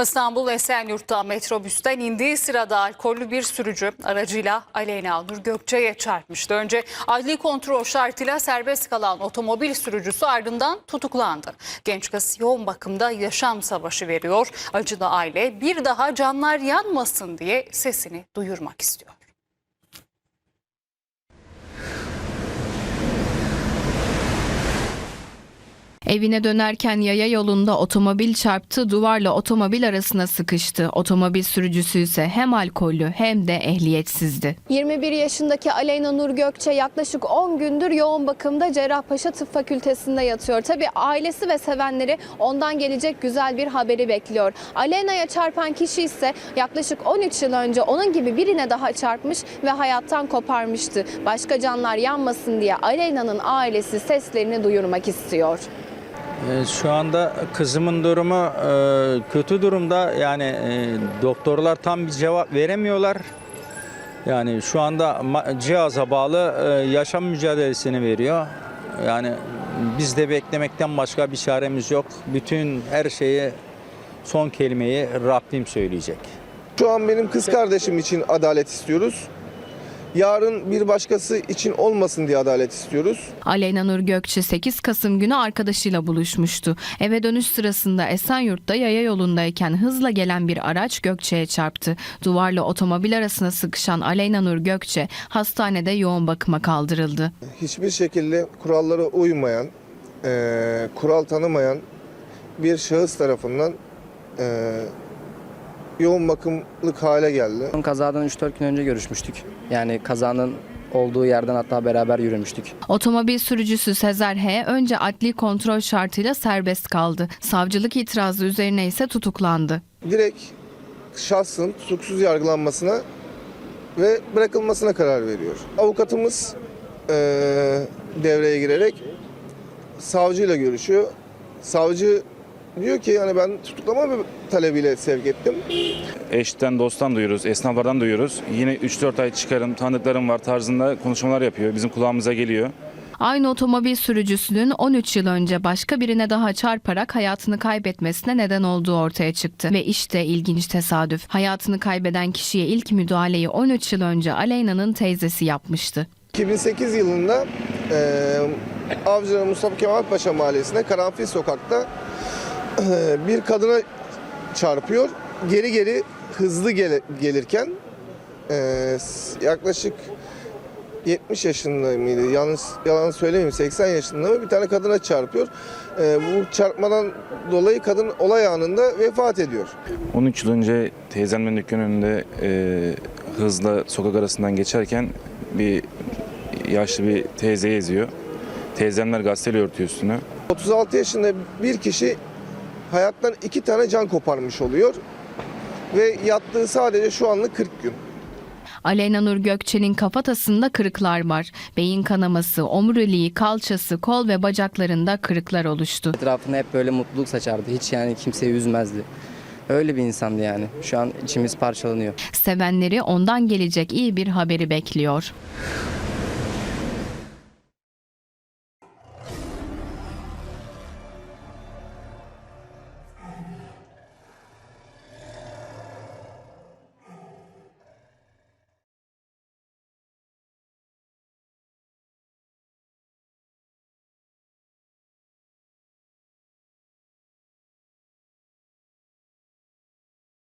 İstanbul Esenyurt'ta metrobüsten indiği sırada alkollü bir sürücü aracıyla Aleyna Nur Gökçe'ye çarpmıştı. Önce adli kontrol şartıyla serbest kalan otomobil sürücüsü ardından tutuklandı. Genç kız yoğun bakımda yaşam savaşı veriyor. Acılı aile bir daha canlar yanmasın diye sesini duyurmak istiyor. Evine dönerken yaya yolunda otomobil çarptı, duvarla otomobil arasına sıkıştı. Otomobil sürücüsü ise hem alkollü hem de ehliyetsizdi. 21 yaşındaki Aleyna Nur Gökçe yaklaşık 10 gündür yoğun bakımda Cerrahpaşa Tıp Fakültesi'nde yatıyor. Tabii ailesi ve sevenleri ondan gelecek güzel bir haberi bekliyor. Aleyna'ya çarpan kişi ise yaklaşık 13 yıl önce onun gibi birine daha çarpmış ve hayattan koparmıştı. Başka canlar yanmasın diye Aleyna'nın ailesi seslerini duyurmak istiyor. Ee, Şu anda kızımın durumu e, kötü durumda. Yani e, doktorlar tam bir cevap veremiyorlar. Yani şu anda cihaza bağlı e, yaşam mücadelesini veriyor. Yani biz de beklemekten başka bir çaremiz yok. Bütün her şeyi son kelimeyi Rabbim söyleyecek. Şu an benim kız kardeşim için adalet istiyoruz. Yarın bir başkası için olmasın diye adalet istiyoruz. Aleyna Nur Gökçe 8 Kasım günü arkadaşıyla buluşmuştu. Eve dönüş sırasında Esenyurt'ta yaya yolundayken hızla gelen bir araç Gökçe'ye çarptı. Duvarla otomobil arasına sıkışan Aleyna Nur Gökçe hastanede yoğun bakıma kaldırıldı. Hiçbir şekilde kurallara uymayan, eee, kural tanımayan bir şahıs tarafından eee, yoğun bakımlık hale geldi. Kazadan 3-4 gün önce görüşmüştük. Yani kazanın olduğu yerden hatta beraber yürümüştük. Otomobil sürücüsü Sezer H. önce adli kontrol şartıyla serbest kaldı. Savcılık itirazı üzerine ise tutuklandı. Direkt şahsın tutuksuz yargılanmasına ve bırakılmasına karar veriyor. Avukatımız eee, devreye girerek savcıyla görüşüyor. Savcı diyor ki yani ben tutuklama talebiyle sevk ettim. eşten dosttan duyuyoruz, esnaflardan duyuyoruz. Yine 3-4 ay çıkarım, tanıdıklarım var tarzında konuşmalar yapıyor. Bizim kulağımıza geliyor. Aynı otomobil sürücüsünün 13 yıl önce başka birine daha çarparak hayatını kaybetmesine neden olduğu ortaya çıktı. Ve işte ilginç tesadüf. Hayatını kaybeden kişiye ilk müdahaleyi 13 yıl önce Aleyna'nın teyzesi yapmıştı. 2008 yılında eee Avcılar Mustafa Kemal Paşa Mahallesi'nde Karanfil Sokak'ta bir kadına çarpıyor. Geri geri hızlı gele- gelirken s- yaklaşık 70 yaşında mıydı? Yanlış yalan söylemeyeyim 80 yaşında mı bir tane kadına çarpıyor. Eee, bu çarpmadan dolayı kadın olay anında vefat ediyor. 13 yıl önce teyzemin dükkanı önünde e, hızla sokak arasından geçerken bir yaşlı bir teyze eziyor. Teyzemler gazeteyle örtüyor üstünü. 36 yaşında bir kişi hayattan iki tane can koparmış oluyor. Ve yattığı sadece şu anlık 40 gün. Aleyna Nur Gökçe'nin kafatasında kırıklar var. Beyin kanaması, omuriliği, kalçası, kol ve bacaklarında kırıklar oluştu. Etrafına hep böyle mutluluk saçardı. Hiç yani kimseyi üzmezdi. Öyle bir insandı yani. Şu an içimiz parçalanıyor. Sevenleri ondan gelecek iyi bir haberi bekliyor.